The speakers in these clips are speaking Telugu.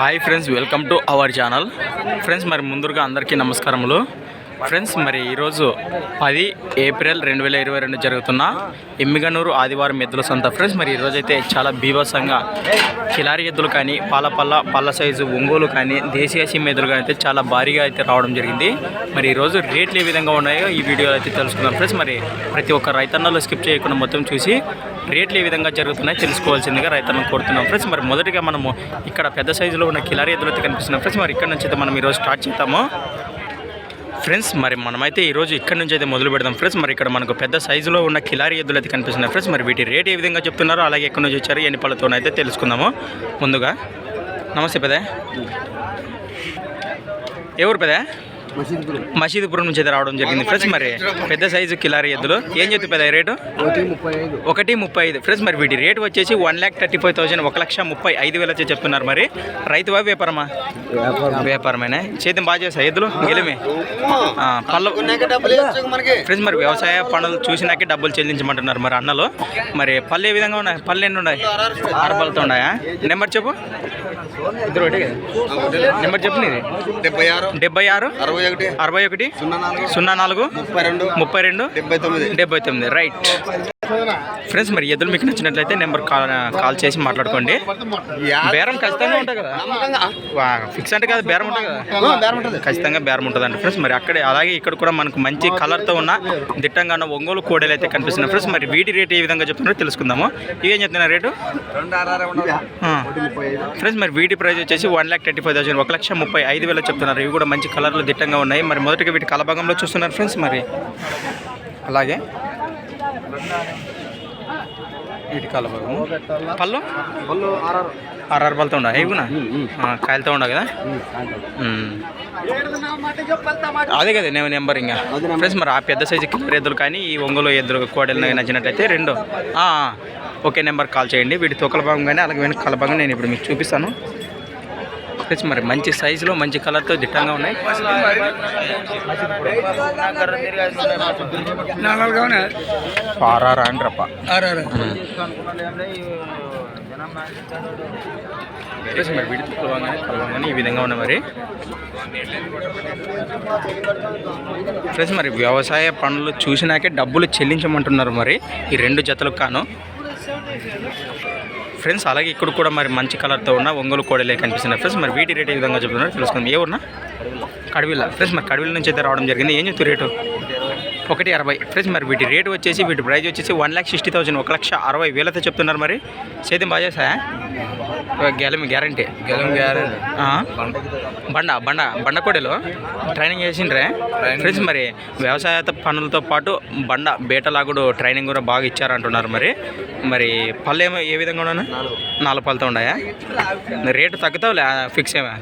Hi friends welcome to our channel friends మరి ముందుగా అందరికీ నమస్కారములు. ఫ్రెండ్స్ మరి ఈరోజు పది ఏప్రిల్ రెండు వేల ఇరవై రెండు జరుగుతున్న ఎమ్మిగనూరు ఆదివారం ఎద్దుల సంత. ఫ్రెండ్స్ మరి ఈరోజు అయితే చాలా బీభత్సంగా కిలారి ఎద్దులు కానీ పాలపల్ల పళ్ళ సైజు ఒంగోలు కానీ దేశీయ సిమ్ ఎద్దులు కానీ అయితే చాలా భారీగా అయితే రావడం జరిగింది. మరి ఈరోజు రేట్లు ఏ విధంగా ఉన్నాయో ఈ వీడియోలో అయితే తెలుసుకుందాం. ఫ్రెండ్స్ మరి ప్రతి ఒక్క రైతన్నలో స్కిప్ చేయకుండా మొత్తం చూసి రేట్లు ఏ విధంగా జరుగుతున్నాయి తెలుసుకోవాల్సిందిగా రైతులను కోరుతున్నాం. ఫ్రెండ్స్ మరి మొదటిగా మనము ఇక్కడ పెద్ద సైజులో ఉన్న కిలారి ఎద్దులు అయితే కనిపిస్తున్నాం ఫ్రెండ్స్ మరి ఇక్కడ నుంచి అయితే మనం ఈరోజు స్టార్ట్ చేస్తాము ఫ్రెండ్స్ మరి మనమైతే ఈరోజు ఇక్కడ నుంచి అయితే మొదలు పెడదాం ఫ్రెండ్స్. మరి ఇక్కడ మనకు పెద్ద సైజులో ఉన్న కిలారి ఎద్దులు అయితే కనిపిస్తున్నాయి ఫ్రెండ్స్. మరి వీటి రేట్ ఏ విధంగా చెప్తున్నారో అలాగే ఎక్కడి నుంచి వచ్చారు ఎన్ని పళ్ళతోనైతే తెలుసుకుందాము. ముందుగా నమస్తే పెదే ఎవరు పెదే మసీద్పురం. నుంచి అయితే రావడం జరిగింది. ఫ్రెండ్స్ మరి పెద్ద సైజు కిలారి ఎద్దులు. ఏం చెప్తే పెద్ద రేటు? ఒకటి ముప్పై ఐదు. ఒకటి ముప్పై ఐదు. ఫ్రెండ్స్ మరి వీటి రేట్ వచ్చేసి one lakh thirty five thousand ఒక లక్ష ముప్పై ఐదు వేలు వచ్చి చెప్తున్నారు మరి. రైతువా వ్యాపారమా? వ్యాపారం. వ్యాపారమేనా? చేద్దాం బాగా చేస్తా ఎద్దులు గెలిమే పళ్ళ. ఫ్రెండ్స్ మరి వ్యవసాయ పనులు చూసినాకే డబ్బులు చెల్లించమంటున్నారు మరి అన్నలు. మరి పళ్ళు ఏ విధంగా ఉన్నాయి? పళ్ళు ఎన్ని ఉన్నాయి? ఆరు పళ్ళతో ఉన్నాయా? నెంబర్ చెప్పు. ఇద్దరు ఒకటి కదా నెంబర్ చెప్పు నీది. డెబ్బై ఆరు. డెబ్బై ఆరు. అరవై ఒకటి. అరవై ఒకటి. సున్నా నాలుగు. సున్నా నాలుగు. ముప్పై రెండు. ముప్పై రెండు. డెబ్బై తొమ్మిది. డెబ్బై తొమ్మిది. రైట్. ఫ్రెండ్స్ మరి ఎద్దులు మీకు నచ్చినట్లయితే నెంబర్ కాల్ కాల్ చేసి మాట్లాడుకోండి. బేరం ఖచ్చితంగా ఉంటుంది కదా. ఫిక్స్ అంటే కదా బేరం ఉంటుంది కదా. ఖచ్చితంగా బేరం ఉంటుందండి ఫ్రెండ్స్. మరి అక్కడే అలాగే ఇక్కడ కూడా మనకు మంచి కలర్తో ఉన్న దిట్టంగా ఉన్న ఒంగోలు కోడలు అయితే కనిపిస్తున్నాయి ఫ్రెండ్స్. మరి వీటి రేట్ ఏ విధంగా చెప్తున్నారో తెలుసుకుందాము. ఇవేం చెప్తున్నారు రేటు? ఫ్రెండ్స్ మరి వీటి ప్రైస్ వచ్చేసి one lakh thirty five thousand ఒక లక్ష ముప్పై ఐదు వేలు చెప్తున్నారు. ఇవి కూడా మంచి కలర్లు దిట్టంగా ఉన్నాయి. మరి మొదటిగా వీటి కలభాగంలో చూస్తున్నారు ఫ్రెండ్స్ మరి. అలాగే. వీటి కలభాగం పళ్ళు? వాళ్ళు ఆర్ఆర్. పళ్ళతో ఉండ? ఇవినా కాయలతో ఉండవు కదా. అదే కదా నేను నెంబర్ ఇంకా. ఫ్రెండ్స్ మరి ఆ పెద్ద సైజు కిల్లర్ ఎద్దులు కానీ ఈ ఒంగోలు ఎద్దులు కోడలు నచ్చినట్లయితే రెండు. ఒకే నెంబర్ కాల్ చేయండి. వీటి తొక్కల భాగం కానీ అలాగే వెనక కల భాగం నేను ఇప్పుడు మీకు చూపిస్తాను. ఫ్రెండ్స్ మరి మంచి సైజులో మంచి కలర్తో దిట్టంగా ఉన్నాయి. ఆర్ఆర్ ఫ్రెండ్స్ మరి వీటి తొక్కల భాగం కానీ కల భాగం కానీ ఈ విధంగా ఉన్నాయి మరి. ఫ్రెండ్స్ మరి వ్యవసాయ పనులు చూసినాకే డబ్బులు చెల్లించమంటున్నారు మరి ఈ రెండు జతలకు కాను ఫ్రెండ్స్ అలాగే ఇక్కడ కూడా మరి మంచి కలర్తో ఉన్న ఒంగోలు కోడలే కనిపిస్తున్నాయి ఫ్రెండ్స్ మరి వీటి రేట్ ఏ విధంగా చెప్తున్నారు తెలుసుకుందాం. ఏ ఉన్నా కడివిల్ల ఫ్రెండ్స్ మరి కడివిల నుంచి అయితే రావడం జరిగింది. ఏం చెప్తారు రేటు? ఒకటి అరవై. ఫ్రెండ్స్ మరి వీటి రేటు వచ్చేసి వీటి ప్రైస్ వచ్చేసి వన్ ల్యాక్ సిక్స్టీ థౌసండ్ ఒక లక్ష అరవై వేలతో చెప్తున్నారు మరి. సేద్యం బాగా చేసా గెలం గ్యారంటీ. గెలం గ్యారెంటీ. బండ బండ బండ కోడెలో. ట్రైనింగ్ చేసిండ్రే? ఫ్రెండ్స్ మరి వ్యవసాయ పనులతో పాటు బండ బేటలాగుడు ట్రైనింగ్ కూడా బాగా ఇచ్చారంటున్నారు మరి. మరి పళ్ళు ఏమో ఏ విధంగా ఉన్నాను? నాలుగు. పళ్ళతో ఉన్నాయా? రేటు తగ్గుతావులే ఫిక్స్ ఏమే.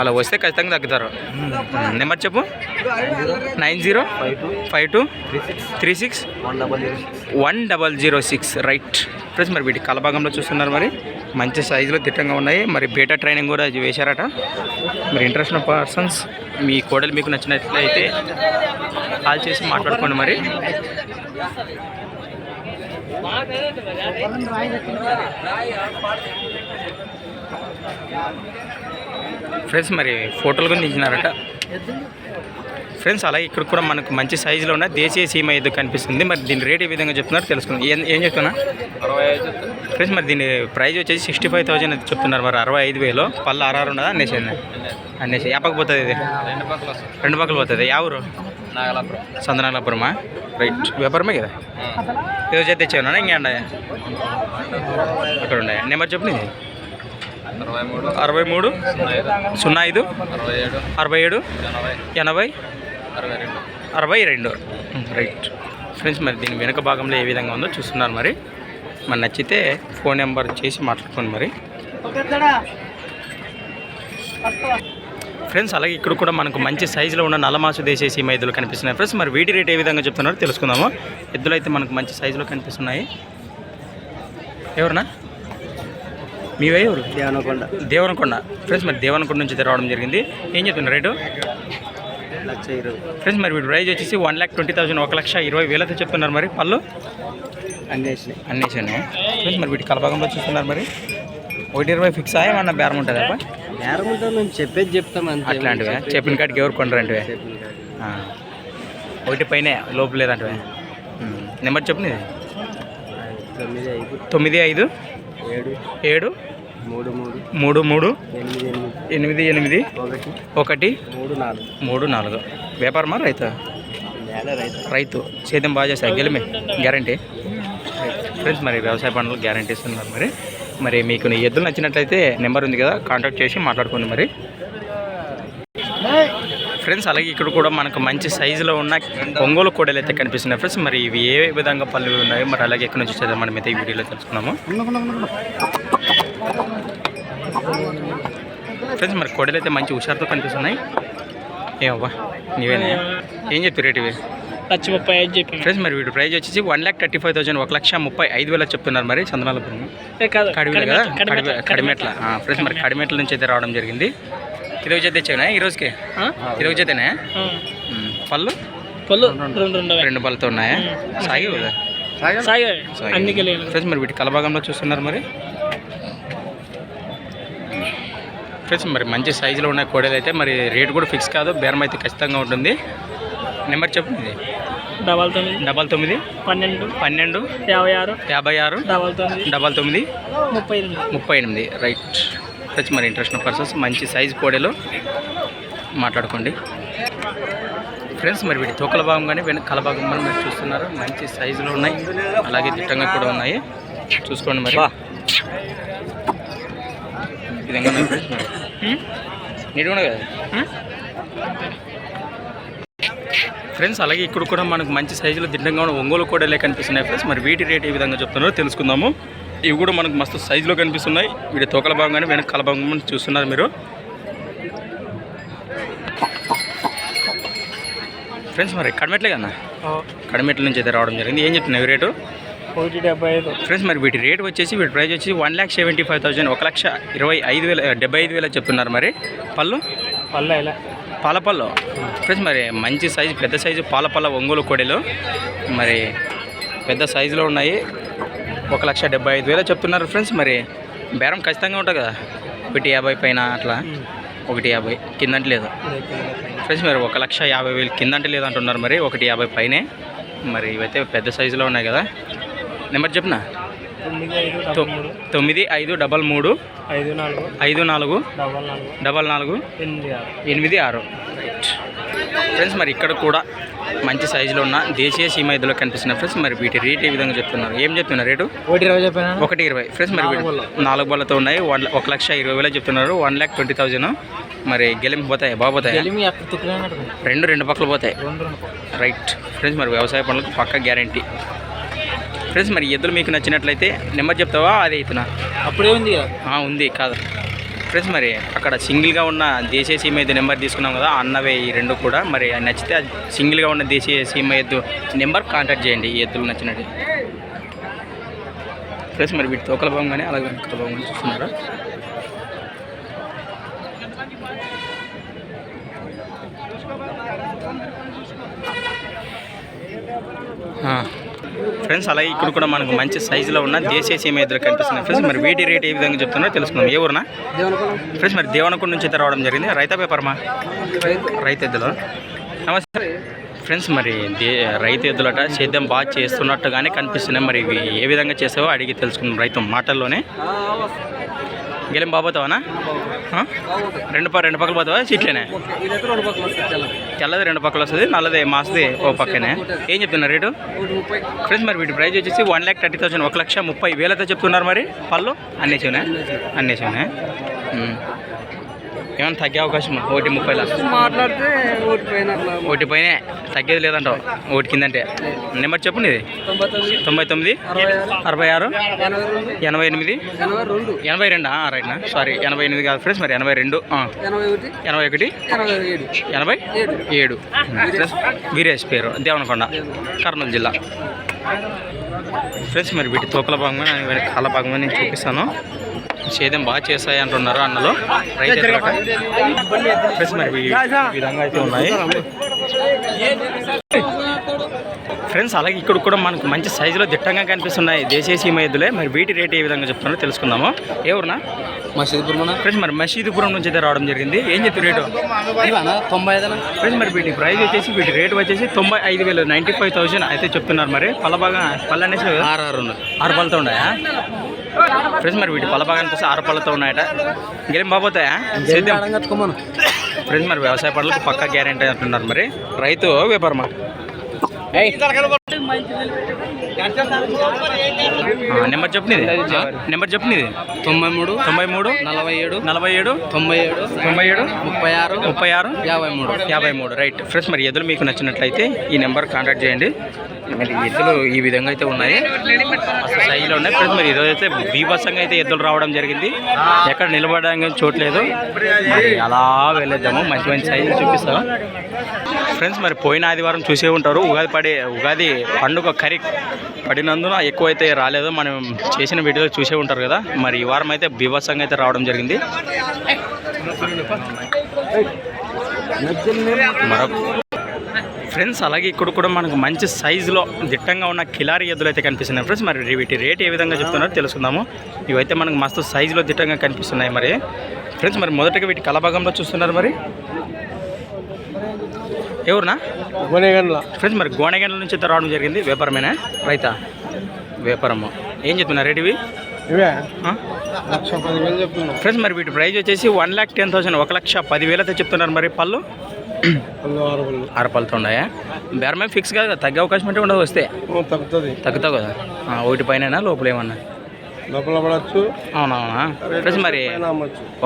అలా వస్తే ఖచ్చితంగా తగ్గుతారు. నెంబర్ చెప్పు. Nine zero five two three six one double zero six. Right. Friends మరి వీటి కలభాగంలో చూస్తున్నారు మరి. మంచి సైజులో దిట్టంగా ఉన్నాయి. మరి బేటా ట్రైనింగ్ కూడా ఇది వేశారట. మరి ఇంట్రెస్ట్ ఉన్న పర్సన్స్ మీ కోడలు మీకు నచ్చినట్లయితే కాల్ చేసి మాట్లాడుకోండి మరి. ఫ్రెండ్స్ మరి ఫోటోలు కూడా తీసినారట. ఫ్రెండ్స్ అలాగే ఇక్కడ కూడా మనకు మంచి సైజులో ఉన్న దేశీయ సీమ ఎద్దు కనిపిస్తుంది. మరి దీని రేట్ ఏ విధంగా చెప్తున్నారు తెలుసుకుందాం. ఏం ఏం చెప్తున్నా? ఫ్రెండ్స్ మరి దీని ప్రైస్ వచ్చేసి సిక్స్టీ ఫైవ్ థౌసండ్ చెప్తున్నారు. మరి అరవై ఐదు వేలు. పళ్ళు ఆర్ఆర్ ఉండదా అన్నేసి అన్నేసి యాపకు పోతుంది ఇది? రెండు పక్కల పోతుంది. నాగలాపురం. సందనాలపురమా? రైట్. వ్యాపారమే కదా? ఏదో చేతి తెచ్చావునా ఇంకా ఉండే అక్కడ ఉండే నెంబర్ చెప్పు నీది. అరవై మూడు. సున్నా ఐదు. అరవై ఏడు. ఎనభై. అరవై రెండు. అరవై రెండు. రైట్. ఫ్రెండ్స్ మరి దీని వెనుక భాగంలో ఏ విధంగా ఉందో చూస్తున్నారు మరి. మరి నచ్చితే ఫోన్ నెంబర్ చేసి మాట్లాడుకోండి మరి. ఫ్రెండ్స్ అలాగే ఇక్కడ కూడా మనకు మంచి సైజులో ఉన్న నల్లమాసు దేశీయ సీమ ఎద్దులు కనిపిస్తున్నాయి. ఫ్రెండ్స్ మరి వీటి రేట్ ఏ విధంగా చెప్తున్నారో తెలుసుకుందాము. ఎద్దులు అయితే మనకు మంచి సైజులో కనిపిస్తున్నాయి. ఎవరన్నా? మీవే ఎవరు దేవనకొండ. దేవనకొండ. ఫ్రెండ్స్ మరి దేవనకొండ నుంచి అయితే రావడం జరిగింది. ఏం చెప్తున్నారు రేటు? లక్ష ఇరవై. ఫ్రెండ్స్ మరి వీటి ప్రైజ్ వచ్చేసి వన్ ల్యాక్ ట్వంటీ థౌసండ్ ఒక లక్ష ఇరవై వేలతో చెప్తున్నారు మరి పళ్ళు? అన్నేసినాయి అన్నేసాను ఫ్రెండ్స్ మరి వీటి కలభాగంలో చూస్తున్నారు మరి. ఒకటి ఇరవై ఫిక్స్ ఏమన్నా బేరం ఉంటుందా బేరం ఉంటుంది మేము చెప్పేది చెప్తాం అట్లాంటివే. చెప్పిన కాడికి ఎవరు. ఆ. ఒకటి పైన లోపు లేదంటివే. ఉమ్. నెంబర్ చెప్పు తొమ్మిది ఐదు. ఏడు. మూడు మూడు. ఎనిమిది ఎనిమిది. ఒకటి. మూడు నాలుగు. మూడు నాలుగు. వ్యాపారమా రైతు? రైతు. సేద్యం బాగా చేస్తారు గెలిమే. గ్యారంటీ. ఫ్రెండ్స్ మరి వ్యవసాయ పనులు గ్యారంటీ ఇస్తున్నారు మరి. మరి మీకు ఎద్దులు నచ్చినట్లయితే నెంబర్ ఉంది కదా కాంటాక్ట్ చేసి మాట్లాడుకోండి మరి. ఫ్రెండ్స్ అలాగే ఇక్కడ కూడా మనకు మంచి సైజులో ఉన్న ఒంగోలు కోడలు అయితే కనిపిస్తున్నాయి ఫ్రెండ్స్. మరి ఇవి ఏ విధంగా పళ్ళు ఉన్నాయో మరి అలాగే ఎక్కడి నుంచి వచ్చేదో మనం అయితే ఈ వీడియోలో తెలుసుకున్నాము. ఫ్రెండ్స్ మరి కోడలు అయితే మంచి హుషారుతో కనిపిస్తున్నాయి. ఏమవ్వా నీవేనా? ఏం చెప్తారు రేట్ ఇవి? లక్ష ముప్పై ఐదు చెప్పి ఫ్రెండ్స్ మరి వీటి ప్రైస్ వచ్చేసి one lakh thirty five thousand ఒక లక్ష ముప్పై ఐదు వేల చెప్తున్నారు మరి చందనాలపురం కాదు కడిమెట్ల కదా? కడిమెట్ల, కడిమె- కడిమెట్ల. ఫ్రెండ్స్ మరి కడిమెట్ల నుంచి అయితే రావడం జరిగింది. ఈరోజు తెచ్చానా ఈ రోజుకి? అయితేనే. పళ్ళు? పళ్ళు రెండు రెండు. రెండు పళ్ళతో ఉన్నాయా? సాగి అన్ని ఫ్రెండ్స్ మరి వీటి కలభాగంలో చూస్తున్నారు మరి? ఫ్రెండ్స్ మరి మంచి సైజులో ఉన్న కోడలు అయితే మరి రేట్ కూడా ఫిక్స్ కాదు. బేరం అయితే ఖచ్చితంగా ఉంటుంది. నెంబర్ చెప్పు ఇది. డబల్ తొమ్మిది. డబల్ తొమ్మిది. పన్నెండు. పన్నెండు. యాభై ఆరు. యాభై ఆరు. డబల్ తొమ్మిది. డబల్ తొమ్మిది. ముప్పై ఎనిమిది. ముప్పై ఎనిమిది. రైట్. ఫ్రెండ్స్ మరి ఇంట్రెస్ట్ ఉన్న పర్సన్స్ మంచి సైజు కోడలు మాట్లాడుకోండి. ఫ్రెండ్స్ మరి వీటి తోకల భాగం కానీ వెనక కల భాగం కానీ మీరు చూస్తున్నారు. మంచి సైజులో ఉన్నాయి. అలాగే దిట్టంగా కూడా ఉన్నాయి. చూసుకోండి మరి. విధంగా కూడా కదా? ఫ్రెండ్స్ అలాగే ఇక్కడ కూడా మనకు మంచి సైజులో దిట్టంగా ఉన్న ఒంగోలు కోడలే కనిపిస్తున్నాయి. ఫ్రెండ్స్ మరి వీటి రేట్ ఏ విధంగా చెప్తున్నారో తెలుసుకుందాము. ఇవి కూడా మనకు మస్తు సైజులో కనిపిస్తున్నాయి. వీటి తోకల భాగం కానీ వెనక కల భాగం చూస్తున్నారు మీరు. ఫ్రెండ్స్ మరి కడిమెట్లే కదా? కడిమెట్ల నుంచి అయితే రావడం జరిగింది. ఏం చెప్తున్నాయి రేటు? ఒకటి డెబ్బై ఐదు. ఫ్రెండ్స్ మరి వీటి రేట్ వచ్చేసి వీటి ప్రైస్ వచ్చి one lakh seventy five thousand ఒక లక్ష ఇరవై ఐదు వేల డెబ్బై ఐదు వేల చెప్తున్నారు మరి. పళ్ళు? పళ్ళు ఇలా. పాల పళ్ళు. ఫ్రెండ్స్ మరి మంచి సైజు పెద్ద సైజు పాల పళ్ళ ఒంగోలు కోడెలు. మరి పెద్ద సైజులో ఉన్నాయి. ఒక లక్ష డెబ్బై ఐదు వేలు చెప్తున్నారు ఫ్రెండ్స్ మరి బేరం ఖచ్చితంగా ఉంటుంది కదా. ఒకటి యాభై పైన అట్లా. ఒకటి యాభై కిందంటే లేదు. ఫ్రెండ్స్ మరి ఒక లక్ష యాభై వేలు కిందంటే లేదు అంటున్నారు మరి. ఒకటి యాభై పైనే. మరి ఇవైతే పెద్ద సైజులో ఉన్నాయి కదా. నెంబర్ చెప్పనా? తొమ్మిది ఐదు డబల్ మూడు ఐదు నాలుగు ఐదు నాలుగు డబల్ నాలుగు ఎనిమిది ఆరు రైట్ ఫ్రెండ్స్ మరి ఇక్కడ కూడా మంచి సైజులో ఉన్న దేశీయ సీమ ఎద్దులో కనిపిస్తున్న ఫ్రెండ్స్ మరి వీటి రేట్ ఏ విధంగా చెప్తున్నారు? ఏం చెప్తున్నారు రేటు? ఒకటి ఇరవై చెప్పాను? ఒకటి ఇరవై. ఫ్రెండ్స్ మరి నాలుగు బళ్ళతో ఉన్నాయి. వన్ ఒక లక్ష ఇరవై వేలు చెప్తున్నారు. One lakh twenty thousand. మరి గెలింపు పోతాయి? బాగుపోతాయి రెండు రెండు పక్కలు పోతాయి. రైట్ ఫ్రెండ్స్ మరి వ్యవసాయ పనులకు పక్క గ్యారంటీ ఫ్రెండ్స్ మరి ఎద్దులు మీకు నచ్చినట్లయితే నెంబర్ చెప్తావా? అది అవుతున్నా అప్పుడే ఉంది ఉంది కాదు. ఫ్రెండ్స్ మరి అక్కడ సింగిల్గా ఉన్న దేశీయ సీమ ఎద్దు నెంబర్ తీసుకున్నాం కదా అన్నవే ఈ రెండు కూడా. మరి నచ్చితే సింగిల్గా ఉన్న దేశీయ సీమ ఎద్దు నెంబర్ కాంటాక్ట్ చేయండి ఈ ఎద్దులు నచ్చినట్టు ఫ్రెండ్స్ మరి వీటి తోకల భాగం కానీ అలాగే వెనకాల భాగం కానీ చూస్తున్నారా ఫ్రెండ్స్ అలాగే ఇక్కడ కూడా మనకు మంచి సైజులో ఉన్న దేశీయ సీమ ఎదురు కనిపిస్తున్నాయి ఫ్రెండ్స్ మరి వీటి రేట్ ఏ విధంగా చెప్తున్నారో తెలుసుకుందాం. ఏ ఊరినా? ఫ్రెండ్స్ మరి దేవనకొండ నుంచి రావడం జరిగింది. రైతా పేపర్మా రైతు ఎద్దులు? నమస్తే. ఫ్రెండ్స్ మరి దే రైతు ఎద్దులట సేద్యం బాగా చేస్తున్నట్టుగానే కనిపిస్తున్నాయి. మరి ఇవి ఏ విధంగా చేసావో అడిగి తెలుసుకున్నాం రైతు మాటల్లోనే. గెలిం బాబోతావనా? రెండు రెండు పక్కలు పోతావా? సీట్లేనే? తెల్లది. రెండు పక్కలు వస్తుంది నల్లది మాసది ఓ పక్కనే. ఏం చెప్తున్నారు రేటు? ఫ్రెండ్స్ మరి వీటి ప్రైస్ వచ్చేసి వన్ ల్యాక్ థర్టీ థౌసండ్ ఒక లక్ష ముప్పై వేలతో చెప్తున్నారు మరి. పళ్ళు? అన్నేసివనే అన్నేసివనే ఏమైనా తగ్గే అవకాశం ఒకటి ముప్పై మాట్లాడితే ఒకటి పైన పైన తగ్గేది లేదంటావు? ఒకటి కిందంటే. నెంబర్ చెప్పు నీది. తొంభై తొమ్మిది అరవై ఆరు ఎనభై ఎనిమిది ఎనభై రెండు రైట్నా సారీ ఎనభై ఎనిమిది కాదు ఫ్రెండ్స్ మరి ఎనభై రెండు. ఎనభై ఒకటి ఎనభై ఏడు. వీరేష్ పేరు. దేవనకొండ కర్నూలు జిల్లా. ఫ్రెండ్స్ మరి వీటి తోకల వీటి కాళ్ళ భాగంగా నేను చూపిస్తాను. సేద్యం బాగా చేస్తాయి అంటున్నారు అన్నలు. రైతు. ఫ్రెండ్స్ మరి ఈ విధంగా అయితే ఉన్నాయి. ఫ్రెండ్స్ అలాగే ఇక్కడ కూడా మనకు మంచి సైజులో దిట్టంగా కనిపిస్తున్నాయి దేశీయ సీమ ఎద్దులే. మరి వీటి రేట్ ఏ విధంగా చెప్తున్నారో తెలుసుకుందాము. ఎవరునా మసీదుపురం ఫ్రెండ్స్ మరి మసీదుపురం నుంచి అయితే రావడం జరిగింది. ఏం చెప్తారు రేటు? తొంభై ఐదు ఫ్రెండ్స్ మరి వీటి ప్రైస్ వచ్చేసి వీటి రేట్ వచ్చేసి తొంభై ఐదు వేలు. నైంటీ ఫైవ్ థౌసండ్ అయితే చెప్తున్నారు మరి. పళ్ళ బాగా పళ్ళు అనేసి ఆరు ఆరు ఉన్నాయి. ఆరు పళ్ళతో ఉన్నాయా? ఫ్రెండ్స్ మరి వీటి పళ్ళ భాగానికి వస్తే ఆరు పళ్ళతో ఉన్నాయట. ఇంకేం బాబోతాయా? సేద్యం. కట్టుకోమను. ఫ్రెండ్స్ మరి వ్యవసాయ పనులకు పక్కా గ్యారెంటీ అంటున్నారు మరి. రైతు వ్యాపారమా? నెంబర్ చెప్పనిది. నెంబర్ చెప్పనిది. తొంభై మూడు తొంభై మూడు నలభై ఏడు నలభై ఏడు తొంభై ఏడు తొంభై ఏడు ముప్పై ఆరు ముప్పై ఆరు యాభై మూడు. యాభై మూడు. రైట్. ఫ్రెండ్స్ మరి ఎద్దులు మీకు నచ్చినట్లయితే ఈ నెంబర్ కాంటాక్ట్ చేయండి. మరి ఎద్దులు ఈ విధంగా అయితే ఉన్నాయి. అసలు సైజులో ఉన్నాయి. ఫ్రెండ్స్ మరి ఈరోజు అయితే బీభత్సంగా అయితే ఎద్దులు రావడం జరిగింది. ఎక్కడ నిలబడడానికి చూడలేదు మరి అలా వెళ్ళేద్దాము. మంచి మంచి సైజులు చూపిస్తాను ఫ్రెండ్స్ మరి పోయిన ఆదివారం చూసే ఉంటారు. ఉగాది పడే ఉగాది పండుగ కరి పడినందున ఎక్కువైతే రాలేదు. మనం చేసిన వీడియోలో చూసే ఉంటారు కదా. మరి ఈ వారం అయితే బీభత్సంగా అయితే రావడం జరిగింది. మరొక ఫ్రెండ్స్ అలాగే ఇక్కడ కూడా మనకు మంచి సైజులో దిట్టంగా ఉన్న కిలారి ఎద్దులు అయితే కనిపిస్తున్నాయి ఫ్రెండ్స్. మరి వీటి రేట్ ఏ విధంగా చెప్తున్నారో తెలుసుకుందాము. ఇవైతే మనకు మస్తు సైజులో దిట్టంగా కనిపిస్తున్నాయి మరి. ఫ్రెండ్స్ మరి మొదటగా వీటి కలభాగంలో చూస్తున్నారు మరి. ఎవరునా? గోనేగండ్ల. ఫ్రెండ్స్ మరి గోనెగండ్ల నుంచి అయితే రావడం జరిగింది. వ్యాపారమేనా? రైతా? వ్యాపారము. ఏం చెప్తున్నారు రేట్ ఇవి? ఫ్రెండ్స్ మరి వీటి ప్రైస్ వచ్చేసి వన్ ల్యాక్ టెన్ థౌసండ్. ఒక లక్ష పదివేలు అయితే చెప్తున్నారు మరి పళ్ళు. ఆరు పళ్ళు ఆరు పళ్ళతో ఉన్నాయా? బేరమే ఫిక్స్ కాదు కదా తగ్గే అవకాశం అంటే ఉండదు వస్తే. తగ్గుతుంది. తగ్గుతావు కదా? ఒకటి పైన లోపల ఏమన్నా? లోపల పడవచ్చు అవునవునా ఫ్రెండ్స్ మరి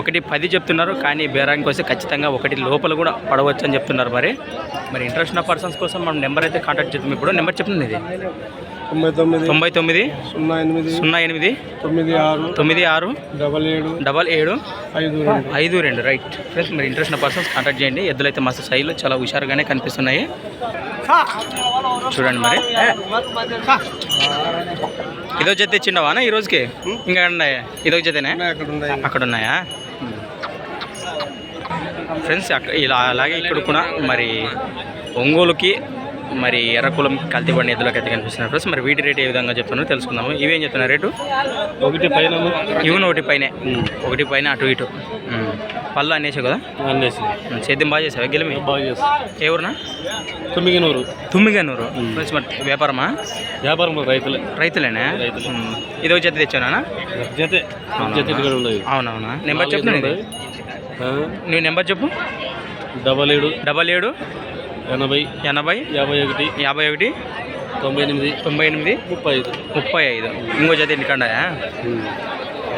ఒకటి పది చెప్తున్నారు కానీ బేరానికి వస్తే ఖచ్చితంగా ఒకటి లోపల కూడా పడవచ్చు అని చెప్తున్నారు మరి. మరి ఇంట్రెస్ట్ ఉన్న పర్సన్స్ కోసం మనం నెంబర్ అయితే కాంటాక్ట్ చేద్దాం. ఇప్పుడు నెంబర్ చెప్తుంది ఇది. తొంభై తొమ్మిది తొంభై తొమ్మిది సున్నా ఎనిమిది సున్నా ఎనిమిది తొమ్మిది ఆరు తొమ్మిది ఆరు డబల్ ఏడు డబల్ ఏడు ఐదు రెండు. ఐదు రెండు. రైట్ ఫ్రెండ్స్ మరి ఇంట్రెస్ట్ ఉన్న పర్సన్స్ కాంటాక్ట్ చేయండి. ఎద్దులు అయితే మస్తు సైజులో చాలా హుషారుగానే కనిపిస్తున్నాయి. చూడండి మరి. ఇదో జత ఇచ్చిండవానా ఈ రోజుకి? ఇంకా ఉన్నాయా ఇదో జతనే? ఉన్నాయి, అక్కడ ఉన్నాయి అక్కడ ఉన్నాయా ఫ్రెండ్స్ అక్కడ ఇలా అలాగే ఇక్కడ కూడా మరి ఒంగోలుకి మరి ఎర్రకులం కల్తీ బండి ఎద్దులకు అయితే కనిపిస్తున్నారు ఫ్రెండ్స్. మరి వీటి రేట్ ఏ విధంగా చెప్తున్నారో తెలుసుకుందాము. ఇవేం చెప్తున్నారు రేటు? ఒకటి పైన ఇవన్న ఒకటి పైనే. ఒకటి పైన అటు ఇటు. పళ్ళు అనేసావు కదా? అన్నేసి ఉమ్, సేద్యం బాగా చేసావా? గెలిమి? బాగా చేస్తాం. ఏ ఊరునా? తొమ్మిది నూరు తుమ్మిగనూరు ఫ్రెండ్స్ మరి వ్యాపారమా? వ్యాపారం రైతులే. రైతులేనా. ఇదో జత తెచ్చానా జతే. అవునవునా? నెంబర్ చెప్పు నీది. నువ్వు నెంబర్ చెప్పు. డబల్ ఏడు. డబల్ ఏడు. ఎనభై ఎనభై యాభై ఒకటి యాభై ఒకటి తొంభై ఎనిమిది తొంభై ఎనిమిది ముప్పై ఐదు. ముప్పై ఐదు. ఇంకో జత ఇంటికండాయా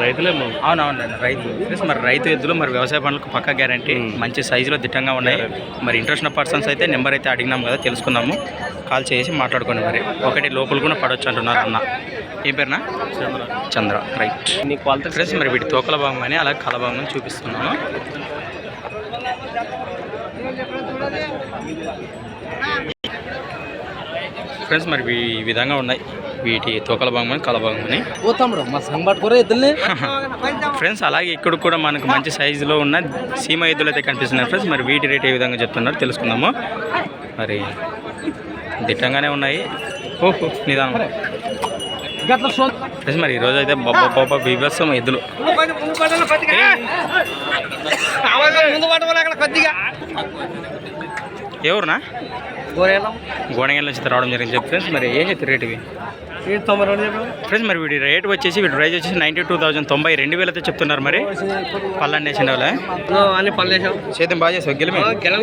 రైతులే అవునవునండి రైతు. మరి రైతు ఎద్దులు మరి వ్యవసాయ పనులకు పక్కా గ్యారంటీ. మంచి సైజులో దిట్టంగా ఉన్నాయి. మరి ఇంట్రెస్ట్ ఉన్న పర్సన్స్ అయితే నెంబర్ అయితే అడిగినాం కదా తెలుసుకుందాము. కాల్ చేసి మాట్లాడుకోండి మరి. ఒకటి లోపల కూడా పడవచ్చు అంటున్నారు అన్న. ఏ పేరునా? చంద్ర. రైట్. నీ క్వాలిటీ ఫ్రెండ్స్ మరి వీటి తోకల భాగం కానీ అలాగే కల భాగం కానీ చూపిస్తున్నాను. ఫ్రెండ్స్ మరి ఈ విధంగా ఉన్నాయి. వీటి తోకల భాగం కానీ కల భాగం కానీ ఓ తమ్ముడు మా సంగ పట్టుకోరా ఇద్దరిని. ఫ్రెండ్స్ అలాగే ఇక్కడ కూడా మనకు మంచి సైజులో ఉన్న సీమ ఎద్దులు అయితే కనిపిస్తున్నాయి ఫ్రెండ్స్. మరి వీటి రేట్ ఏ విధంగా చెప్తున్నారు తెలుసుకుందాము. మరి దిట్టంగానే ఉన్నాయి. ఓహో నిదానం. ఫ్రెండ్స్ మరి ఈరోజు అయితే బొబ్బ బొబ్బ బీభత్సం ఎద్దులు. ఎవరునా? గోరేలం? గోడగండ్ల నుంచి రావడం జరిగింది చెప్పి మరి ఏం చెప్తారు రేట్ ఇవి? ఫ్రెండ్స్ మరి వీటి రేట్ వచ్చేసి వీటి ప్రైస్ వచ్చేసి నైంటీ టూ థౌసండ్ తొంభై రెండు వేలు అయితే చెప్తున్నారు మరి. పళ్ళని వేసిన వాళ్ళే అన్ని చేసాం సేద్యం బాగా చేసావు గెలిమి గెలం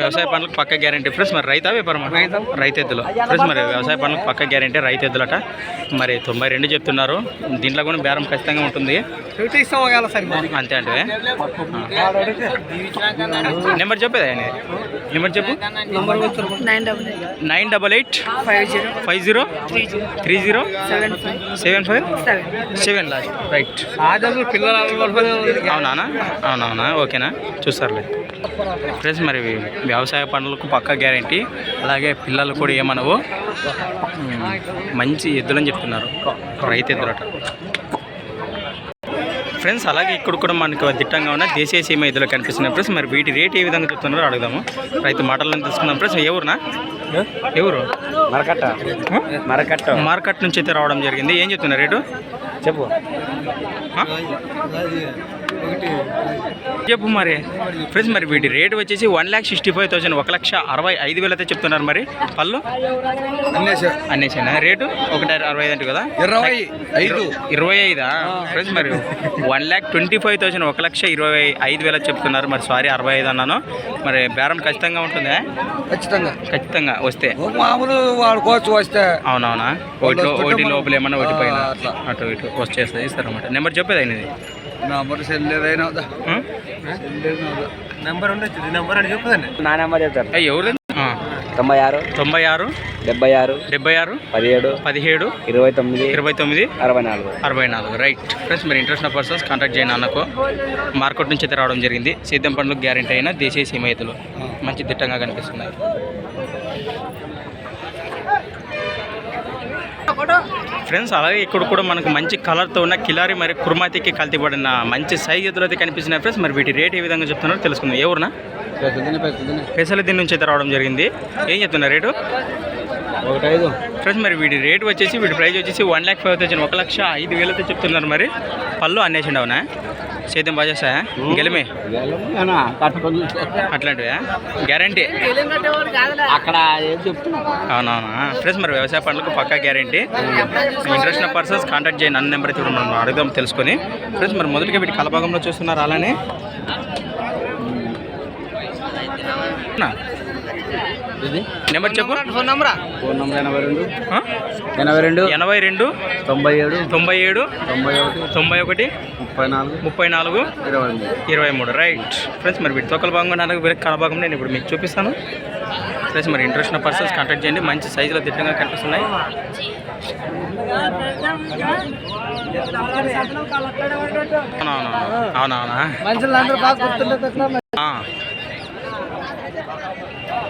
వ్యవసాయ పనులకు పక్క గ్యారంటీ. ఫ్రెండ్స్ మరి రైతా వ్యాపారం రైతు. రైతు? ఎద్దులు ఫ్రెండ్స్ మరి వ్యవసాయ పనులకు పక్క గ్యారంటీ రైతు ఎద్దులట మరి తొంభై రెండు చెప్తున్నారు. దీంట్లో కూడా బేరం ఖచ్చితంగా ఉంటుంది. అంతే అంటే నెంబర్ చెప్పేదా ఆయన? నెంబర్ చెప్పు. Nine double eight. Five zero. Five zero. Three zero? Seven five. Seven five? Seven. Seven last. Right అవునా అవునవునా ఓకేనా? చూస్తారులే. ఫ్రెండ్స్ మరి వ్యవసాయ పనులకు పక్కా గ్యారంటీ. అలాగే పిల్లలు కూడా ఏమనవు? మంచి ఎద్దులని చెప్తున్నారు. రైతు ఎద్దులట. ఫ్రెండ్స్ అలాగే ఇక్కడ కూడా మనకు దిట్టంగా ఉన్న దేశీయ సీమ ఇదిలో కనిపిస్తున్నాయి ఫ్రెండ్స్. మరి వీటి రేట్ ఏ విధంగా చెప్తున్నారో అడుగుదాము. రైతు మాటలను తీసుకుందాం ఫ్రెండ్స్. ఏ ఊరునా? ఎవరు? మరకట్ట. మరకట్ట. మార్కెట్ నుంచి అయితే రావడం జరిగింది. ఏం చెప్తున్నారు రేటు? చెప్పు? చెప్పు మరి. ఫ్రెండ్స్ మరి వీటి రేట్ వచ్చేసి one lakh sixty five thousand ఒక లక్ష అరవై ఐదు వేలు అయితే చెప్తున్నారు మరి. పళ్ళు? అన్నేసేనా రేటు? ఒకటి అరవై ఐదు అంటే కదా. ఇరవై ఐదు. ఇరవై ఐదా? ఫ్రెండ్స్ మరి one lakh twenty five thousand ఒక లక్ష ఇరవై ఐదు వేలు చెప్తున్నారు మరి. సారీ అరవై ఐదు అన్నాను. మరి బేరం ఖచ్చితంగా ఉంటుందా? ఖచ్చితంగా. ఖచ్చితంగా వస్తే. మామూలు వాడుకోవచ్చు వస్తే. అవునవునా? ఒకటి ఒకటి లోపల ఏమన్నా ఒకటి పైన. అటు ఇటు వచ్చేస్తుంది ఇస్తారన్నమాట. నెంబర్ చెప్పేది అయినది నా మరి సెల్లేదైనా నెంబర్ ఉండొచ్చు నెంబర్ అని చెప్పదండి నా నెంబర్ చెప్తాను ఎవరు ఆ, తొంభై ఆరు తొంభై ఆరు డెబ్బై ఆరు డెబ్బై ఆరు పదిహేడు పదిహేడు ఇరవై తొమ్మిది ఇరవై తొమ్మిది అరవై నాలుగు అరవై నాలుగు రైట్ ఫ్రెండ్స్ మీరు ఇంట్రెస్ట్ ఉన్న పర్సన్స్ కాంటాక్ట్ చేయండి అన్నకు. మార్కెట్ నుంచి అయితే రావడం జరిగింది. సిద్ధం పండ్లకు గ్యారెంటీ అయిన దేశీయ సీమైతులు మంచి దిట్టంగా కనిపిస్తున్నాయి. ఫ్రెండ్స్ అలాగే ఇక్కడ కూడా మనకు మంచి కలర్తో ఉన్న కిలారి మరి కుర్మాతికి కల్తీపడిన మంచి సైజ్ ఎదురు అయితే కనిపిస్తున్నాయి. ఫ్రెండ్స్ మరి వీటి రేట్ ఏ విధంగా చెప్తున్నారో తెలుసుకుందాం. ఏ దీని నుంచి అయితే రావడం జరిగింది. ఏం చెప్తున్నారు రేటు? ఒకటి ఐదు ఫ్రెండ్స్ మరి వీడి రేట్ వచ్చేసి వీడి ప్రైస్ వచ్చేసి వన్ ల్యాక్ ఫైవ్ థౌసండ్ ఒక లక్ష ఐదు వేలతో చెప్తున్నారు మరి. పళ్ళు అన్నేసిండి అవునా? సేద్యం బాగా చేస్తా గెలిమే? అట్లాంటివా? గ్యారంటీ. అక్కడ అవునవునా? ఫ్రెండ్స్ మరి వ్యవసాయ పనులకు పక్కా గ్యారంటీ. ఇంట్రెస్ట్ ఉన్న పర్సన్స్ కాంటాక్ట్ చేయండి అన్న నెంబర్ అయితే మనం అడుగుదాం తెలుసుకొని. ఫ్రెండ్స్ మరి మొదటిగా వీటి కలభాగంలో చూస్తున్నారు అలానే? ఇది నెంబర్ చెప్పు. ఫోన్ నంబరా? ఫోన్ నంబర్ ఎనభై రెండు? ఎనభై రెండు. ఎనభై రెండు. తొంభై ఏడు. తొంభై ఏడు. తొంభై ఒకటి. తొంభై ఒకటి. ముప్పై నాలుగు. ముప్పై నాలుగు. ఇరవై ఎనిమిది ఇరవై మూడు. రైట్. ఫ్రెండ్స్ మరి వీటి తొక్కల భాగంగా నాకు వేరే కలభాగం నేను ఇప్పుడు మీకు చూపిస్తాను. ఫ్రెండ్స్ మరి ఇంట్రెస్ట్ ఉన్న పర్సన్స్ కాంటాక్ట్ చేయండి. మంచి సైజులో దిట్టంగా కనిపిస్తున్నాయి. అవునవునా? అవునవునా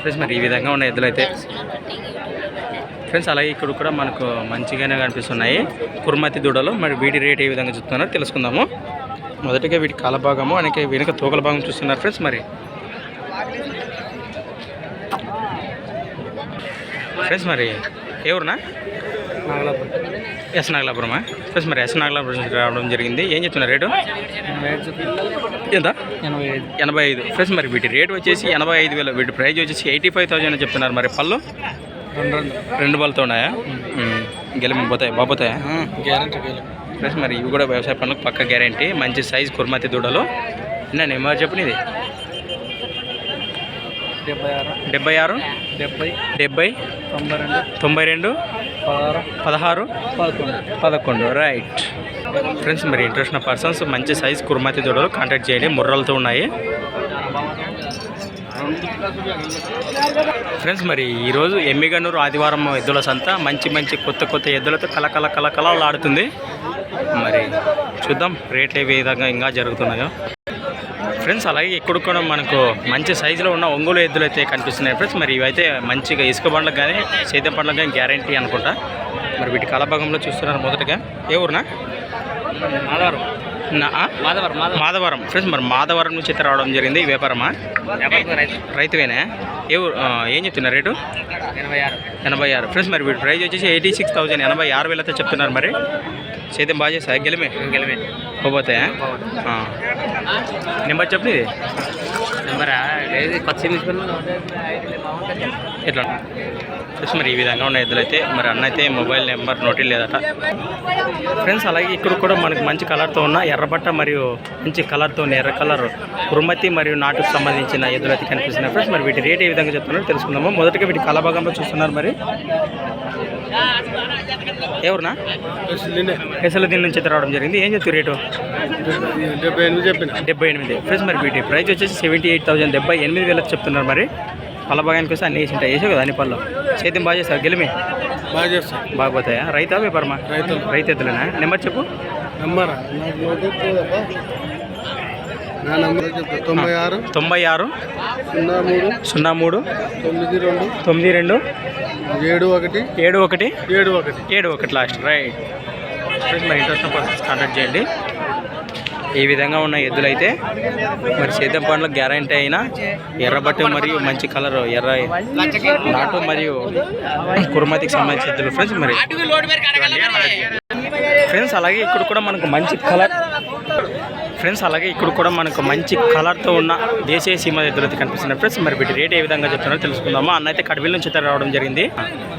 ఫ్రెండ్స్ మరి ఈ విధంగా ఉన్న ఎద్దులు అయితే ఫ్రెండ్స్ అలాగే ఇక్కడ కూడా మనకు మంచిగానే కనిపిస్తున్నాయి. కుర్మతి దూడలు మరి వీటి రేట్ ఏ విధంగా చూస్తున్నారో తెలుసుకుందాము. మొదటిగా వీటి కాలభాగము అనేక వెనుక తోకల భాగం చూస్తున్నారు ఫ్రెండ్స్ మరి. ఫ్రెండ్స్ మరి ఎవరునా ఊరునా ఎస్ నాగలాపురమా? ఫ్రెండ్స్ మరి ఎస్ నాగలాపురం రావడం జరిగింది. ఏం చెప్తున్నారు రేటు? ఎంత? ఎనభై ఐదు. ఎనభై ఐదు. మరి వీటి రేట్ వచ్చేసి ఎనభై ఐదు వేలు. వీటి ప్రైస్ వచ్చేసి ఎయిటీ ఫైవ్ థౌసండ్ అని చెప్తున్నారు మరి. పళ్ళు? రెండు బలతో ఉన్నాయా? గెలిమి పోతాయి? బాగుపోతాయా గ్యారంటీ ఫ్రెండ్స్ మరి ఇవి కూడా వ్యవసాయ పనులకు పక్క గ్యారంటీ మంచి సైజ్ కుర్మతి దూడలు. నేను ఏమో చెప్పినది డెబ్బై ఆరు. డెబ్బై ఆరు? డెబ్బై. డెబ్బై? తొంభై రెండు. తొంభై రెండు? పదహారు? పదకొండు. రైట్. ఫ్రెండ్స్ మరి ఇంట్రెస్ట్ ఉన్న పర్సన్స్ మంచి సైజ్ కుర్మతి దూడలు కాంటాక్ట్ చేయండి ముర్రలతో ఉన్నాయి. ఫ్రెండ్స్ మరి ఈరోజు ఎమ్మిగనూరు ఆదివారం ఎద్దుల సంత మంచి మంచి కొత్త కొత్త ఎద్దులతో కలకల కలకలాడుతుంది మరి చూద్దాం రేట్లు ఏ విధంగా ఇంకా జరుగుతున్నాయో. ఫ్రెండ్స్ అలాగే ఇక్కడ కూడా మనకు మంచి సైజులో ఉన్న ఒంగోలు ఎద్దులు అయితే కనిపిస్తున్నాయి ఫ్రెండ్స్. మరి ఇవైతే మంచిగా ఇసుక బండ్లకు కానీ సేద్యం పండ్లకు కానీ గ్యారంటీ అనుకుంటా. మరి వీటి కలభాగంలో చూస్తున్నారు మొదటగా. ఏ ఊరునా? మాధవరం? మాధవరం మాధవరం. ఫ్రెండ్స్ మరి మాధవరం నుంచి అయితే రావడం జరిగింది. ఈ వ్యాపారమా? రైతు. రైతువేనా? ఏ ఏం చెప్తున్నారు రేటు? ఎనభై ఆరు. ఎనభై ఆరు. ఫ్రెండ్స్ మరి వీటి ప్రైస్ వచ్చేసి ఎయిటీ సిక్స్ థౌసండ్ ఎనభై ఆరు వేలతో చెప్తున్నారు మరి. సేద్యం బాగా చేస్తా గెలిమే? గెలివే పోతే నెంబర్ చెప్పు ఇది నెంబరా? ఎట్లా ఫ్రెండ్స్ మరి ఈ విధంగా ఉన్న ఎద్దులు అయితే మరి అన్న అయితే మొబైల్ నెంబర్ నోటీ లేదట ఫ్రెండ్స్ అలాగే ఇక్కడ కూడా మనకు మంచి కలర్తో ఉన్న ఎర్రబట్ట మరియు మంచి కలర్తో ఉన్న ఎర్ర కలర్ కురుమతి మరియు నాటుకు సంబంధించిన ఎద్దులు అయితే కనిపిస్తున్నాయి. ఫ్రెండ్స్ మరి వీటి రేట్ ఏ విధంగా చెప్తున్నారో తెలుసుకుందాము. మొదటగా వీటి కళాభాగంలో చూస్తున్నారు మరి. ఎవరునా? పెసల దీని నుంచి రావడం జరిగింది. ఏం చెప్తారు రేటు? డెబ్బై ఎనిమిది చెప్పిన. డెబ్బై ఎనిమిది. ఫ్రెండ్స్ మరి వీటి ప్రైస్ వచ్చేసి సెవెంటీ ఎయిట్ థౌసండ్ డెబ్బై ఎనిమిది వేలకు చెప్తున్నారు మరి. పళ్ళ భాగానికి వస్తే అన్ని వేసి ఉంటాయి వేసావు కదా అన్ని పళ్ళు? సేద్యం బాగా చేస్తారు గెలిమి? బాగా చేస్తా. బాగా పోతాయా? రైతా వ్యాపారమా? రైతు. రైతు ఎద్దులేనా? నెంబర్ చెప్పు. నెంబరా? తొంభై ఆరు. తొంభై ఆరు. సున్నా మూడు. సున్నా మూడు. తొమ్మిది రెండు. తొమ్మిది రెండు. ఏడు ఒకటి. ఏడు ఒకటి. ఏడు ఒకటి. ఏడు ఒకటి లాస్ట్ రైట్ ఫ్రెండ్స్ మరి ఇంట్రెస్ట్ పర్సన్స్ కాంటాక్ట్ చేయండి. ఈ విధంగా ఉన్న ఎద్దులు అయితే మరి సేద్యం పండ్ల గ్యారంటీ అయిన ఎర్రబట్టు మరియు మంచి కలర్ ఎర్ర నాటు మరియు కుర్మతికి సంబంధించిన ఎద్దులు. ఫ్రెండ్స్ మరి ఫ్రెండ్స్ అలాగే ఇక్కడ కూడా మనకు మంచి కలర్ ఫ్రెండ్స్ అలాగే ఇక్కడ కూడా మనకు మంచి కలర్తో ఉన్న దేశీయ సీమ అయితే కనిపిస్తున్నాయి ఫ్రెండ్స్ మరి వీటి రేట్ ఏ విధంగా చెప్తున్నారో తెలుసుకుందామా. అన్న అయితే కడవిల నుంచి అయితే రావడం జరిగింది.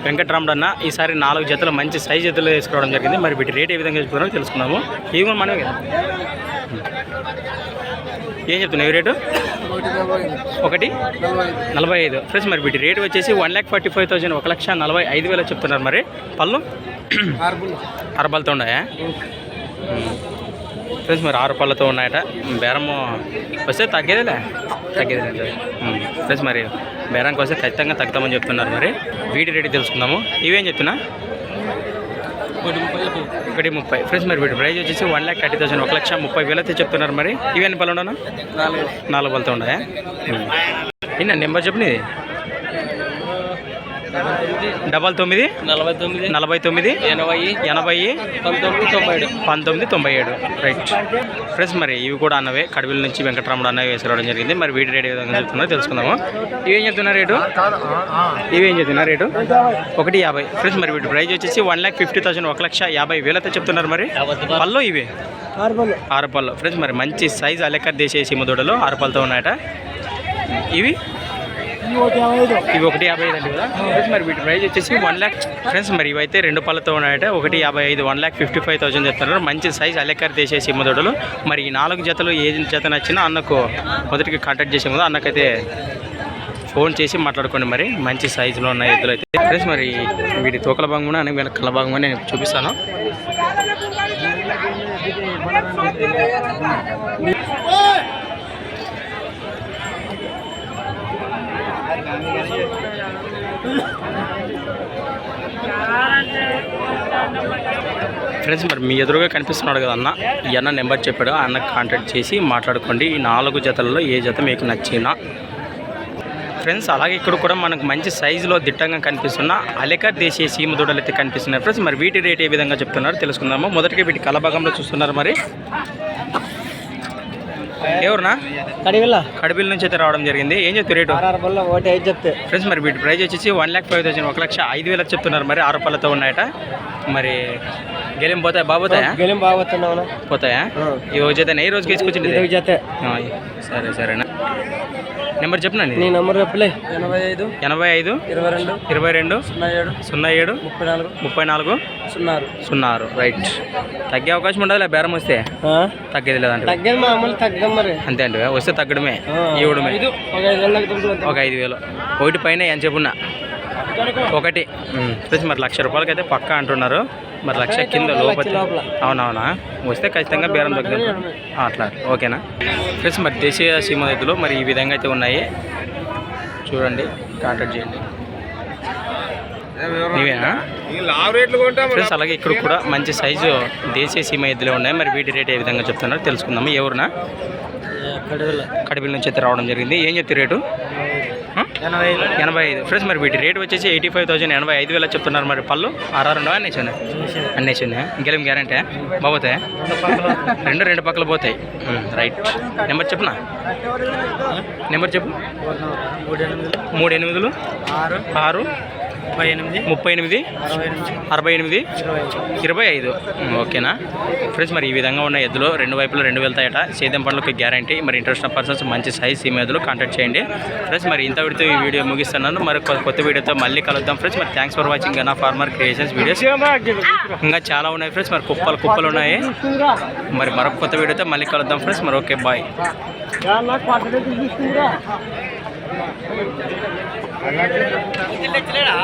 వెంకటరాముడు అన్న ఈసారి నాలుగు జతలు మంచి సైజ్ ఎద్దులు వేసుకోవడం జరిగింది. మరి వీటి రేట్ ఏ విధంగా చెప్తున్నారో తెలుసుకుందాము. ఇవి కూడా మనమే కదా. ఏం చెప్తున్నావు? ఈ రేటు? ఒకటి? నలభై ఐదు. ఫ్రెండ్స్ మరి వీటి రేటు వచ్చేసి one lakh forty five thousand ఒక లక్ష నలభై ఐదు వేలు చెప్తున్నారు మరి. పళ్ళు? అరబలతో ఉన్నాయా ఫ్రెండ్స్ మరి ఆరు పళ్ళతో ఉన్నాయట. బేరము వస్తే తగ్గేదిలే. తగ్గేది ఫ్రెండ్స్ మరి బేరానికి వస్తే ఖచ్చితంగా తగ్గుతామని చెప్తున్నారు మరి. వీటి రేటు తెలుసుకుందాము. ఇవేం చెప్తున్నా ఒకటి ముప్పై ఫ్రెండ్స్ మరి వీటి ప్రైస్ వచ్చేసి వన్ ల్యాక్ థర్టీ థౌసండ్. ఒక లక్ష ముప్పై వేలు అయితే చెప్తున్నారు మరి. ఇవి ఎన్ని పళ్ళు ఉన్నాను నాలుగు. పళ్ళతో ఉన్నాయా? ఇన్న నెంబర్ చెప్పు నీది? డబల్ తొమ్మిది నలభై తొమ్మిది నలభై తొమ్మిది ఎనభై ఎనభై పంతొమ్మిది తొంభై ఏడు. పంతొమ్మిది తొంభై ఏడు. రైట్ ఫ్రెండ్స్ మరి ఇవి కూడా అన్నవే. కడవిల నుంచి వెంకటరాముడు అన్నవి వేసుకోవడం జరిగింది. మరి వీటి రేట్ ఏ విధంగా చెప్తున్నారో తెలుసుకుందాము. ఇవేం చెప్తున్నారు రేటు? ఇవేం చెప్తున్నారు రేటు? ఒకటి యాభై. ఫ్రెండ్స్ మరి వీటి ప్రైస్ వచ్చేసి వన్ ల్యాక్ ఫిఫ్టీ థౌసండ్ ఒక లక్ష యాభై వేలతో చెప్తున్నారు మరి. పళ్ళు ఇవే? ఆరు పళ్ళు. ఫ్రెండ్స్ మరి మంచి సైజ్ అలెక్కర్ దేశీయ సిమ్మదూడలు ఆరు పళ్ళతో ఉన్నాయట. ఇవి? ఇవి ఒకటి యాభై ఐదు అండి కదా? మరి వీటి ప్రైస్ వచ్చేసి వన్ ల్యాక్ ఫ్రెండ్స్ మరి ఇవైతే రెండు పళ్ళతో ఉన్నాయట. ఒకటి యాభై ఐదు one lakh fifty five thousand చెప్తున్నారు. మంచి సైజ్ అలెక్కర్ దేశీయ సిమ్మదొడలు మరి ఈ నాలుగు జతలు ఏ జత నచ్చినా అన్నకు మొదటికి కాంటాక్ట్ చేసే ముందు అన్నకైతే ఫోన్ చేసి మాట్లాడుకోండి మరి. మంచి సైజులో ఉన్న ఎద్దులు అయితే. ఫ్రెండ్స్ మరి వీటి తోకల భాగం కూడా వెనక కళ్ళ భాగం కూడా నేను చూపిస్తాను. ఫ్రెండ్స్ మరి మీ ఎదురుగా కనిపిస్తున్నాడు కదా అన్న. ఈ అన్న నెంబర్ చెప్పాడు. ఆ కాంటాక్ట్ చేసి మాట్లాడుకోండి. ఈ నాలుగు జతలలో ఏ జత మీకు నచ్చినా. ఫ్రెండ్స్ అలాగే ఇక్కడ కూడా మనకు మంచి సైజులో దిట్టంగా కనిపిస్తున్న అలెకర్ దేశీయ సీమ దూడలు అయితే కనిపిస్తున్నాయి. ఫ్రెండ్స్ మరి వీటి రేట్ ఏ విధంగా చెప్తున్నారు తెలుసుకుందాము? మొదటిగా వీటి కలభాగంలో చూస్తున్నారు మరి. ఎవరునా? కడిగిల్ల కడిపిల నుంచి అయితే రావడం జరిగింది. ఏం చెప్తారు రేటు? ఒకటి ఐదు చెప్తే. ఫ్రెండ్స్ మరి వీటి ప్రైస్ వచ్చేసి వన్ ల్యాక్ ఫైవ్ థౌసండ్ ఒక లక్ష ఐదు వేలకు చెప్తున్నారు. మరి ఆరు పళ్ళతో ఉన్నాయట. మరి గెలిం పోతాయా? బాబోతాయా గెలిం బాగుతున్నావునా పోతాయా? ఈ రోజు అయితే ఏ రోజుకి వేసుకొచ్చింది జతే సరే సరేనా. నెంబర్ చెప్పనా నీ? నంబర్ చెప్పలే. ఎనభై ఐదు ఎనభై ఐదు ఇరవై రెండు ఇరవై రెండు సున్నా ఏడు సున్నా ఏడు ముప్పై నాలుగు ముప్పై నాలుగు సున్నా ఆరు సున్నా రైట్ తగ్గే అవకాశం ఉండదులే బేరం వస్తే. తగ్గేది లేదంటే. తగ్గదు మా అమ్మలు తగ్గం మరి. అంతే అంటే వస్తే తగ్గడమే. ఇవ్వడమే ఒక ఐదు ఒక వేలు. ఒకటి పైన ఎంత చెప్పున్నా ఒకటి. ప్లస్ మరి లక్ష రూపాయలకి అయితే పక్కా అంటున్నారు. మరి లక్ష కింద లోపల. అవునవునా? వస్తే ఖచ్చితంగా బేరం దగ్గర అట్లా. ఓకేనా? ప్లస్ మరి దేశీయ సీమ ఎద్దులు మరి ఈ విధంగా అయితే ఉన్నాయి. చూడండి కాంటాక్ట్ చేయండి. ఫ్రెండ్స్ అలాగే ఇక్కడ కూడా మంచి సైజు దేశీయ సీమ ఎద్దులే ఉన్నాయి. మరి వీటి రేట్ ఏ విధంగా చెప్తున్నారు తెలుసుకుందాము? ఎవరునా? కడిపిల నుంచి అయితే రావడం జరిగింది. ఏం చెప్తారు రేటు? ఎనభై ఐదు. ఎనభై ఐదు. ఫ్రెండ్స్ మరి వీటి రేట్ వచ్చేసి ఎయిటీ ఫైవ్ థౌసండ్ ఎనభై ఐదు వేల చెప్తున్నారు. మరి పళ్ళు ఆర్ఆర్ ఉండవా అన్నేసాను అన్నేసాను ఇంకేం గ్యారంటీ బాగుతాయా రెండు రెండు పక్కల పోతాయి. Right number చెప్పునా? నెంబర్ చెప్పు. మూడు ఎనిమిదిలు? ఆరు. ఆరు. ముప్పై ఎనిమిది. ముప్పై ఎనిమిది. అరవై ఎనిమిది. ఇరవై ఐదు. ఓకేనా? ఫ్రెండ్స్ మరి ఈ విధంగా ఉన్న ఎద్దులు రెండు వైపులు రెండు వెళ్తాయట. సేద్యం పనులకు గ్యారంటీ. మరి ఇంట్రెస్ట్ ఉన్న పర్సన్స్ మంచి సైజ్ సీమ ఎద్దులు కాంటాక్ట్ చేయండి. ఫ్రెండ్స్ మరి ఇంత వీడితో ఈ వీడియో ముగిస్తున్నాను. మరి కొత్త వీడియోతో మళ్ళీ కలుద్దాం. ఫ్రెండ్స్ మరి thanks for watching Gana farmer creations videos ఇంకా చాలా ఉన్నాయి ఫ్రెండ్స్ మరి కుప్పలు కుప్పలు ఉన్నాయి. మరి మరొక కొత్త వీడియోతో మళ్ళీ కలుద్దాం ఫ్రెండ్స్. మరి ఓకే బాయ్ తీసుకుందా